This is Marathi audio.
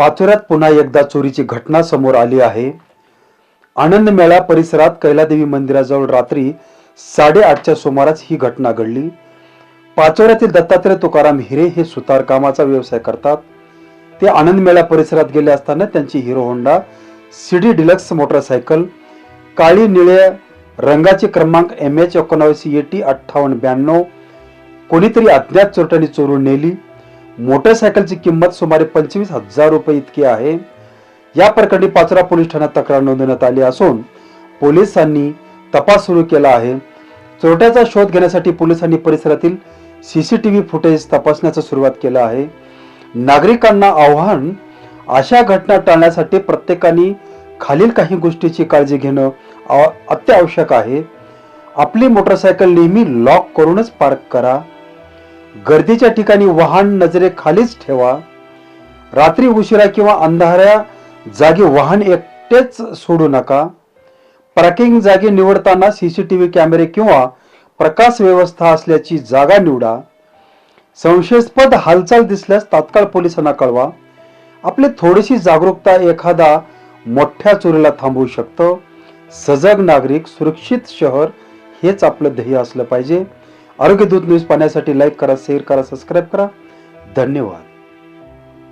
पाथुऱ्यात पुन्हा एकदा चोरीची घटना समोर आली आहे. आनंद मेळा परिसरात कैलादेवी मंदिराजवळ रात्री साडेआठच्या सुमारास ही घटना घडली. पाचोऱ्यातील दत्तात्रय तुकाराम हिरे हे सुतार कामाचा व्यवसाय करतात. ते आनंद मेळा परिसरात गेले असताना त्यांची Hero Honda CD Deluxe motorcycle काळी निळ्या रंगाची क्रमांक एम एच एकोणावीस ए टी अठ्ठावन्न ब्याण्णव कोणीतरी अज्ञात चोरट्यांनी चोरून नेली. मोटरसायकलची किंमत सुमारे पंचवीस हजार रुपये इतकी आहे. या प्रकरणी पाचोरा पोलीस ठाण्यात तक्रार नोंदवण्यात आली असून पोलिसांनी तपास सुरू केला आहे. चोरट्याचा शोध घेण्यासाठी पोलिसांनी परिसरातील सीसीटीव्ही फुटेज तपासण्याचा सुरुवात केलं आहे. नागरिकांना आव्हान अशा घटना टाळण्यासाठी प्रत्येकाने खालील काही गोष्टीची काळजी घेणं आव- अत्यावश्यक आहे. आपली मोटरसायकल नेहमी लॉक करूनच पार्क करा. गर्दीच्या ठिकाणी वाहन नजरेखालीच ठेवा. रात्री उशिरा किंवा अंधाऱ्या जागी वाहन एकटेच सोडू नका. पार्किंग जागी निवडताना सीसीटीव्ही कॅमेरे किंवा प्रकाश व्यवस्था असल्याची जागा निवडा. संशयास्पद हालचाल दिसल्यास तात्काळ पोलिसांना कळवा. आपली थोडीशी जागरूकता एखादा मोठ्या चोरीला थांबवू शकतं. सजग नागरिक सुरक्षित शहर हेच आपलं ध्येय असलं पाहिजे. आरोग्य दूत न्यूज पाहण्यासाठी लाईक करा शेअर करा सबस्क्राईब करा. धन्यवाद.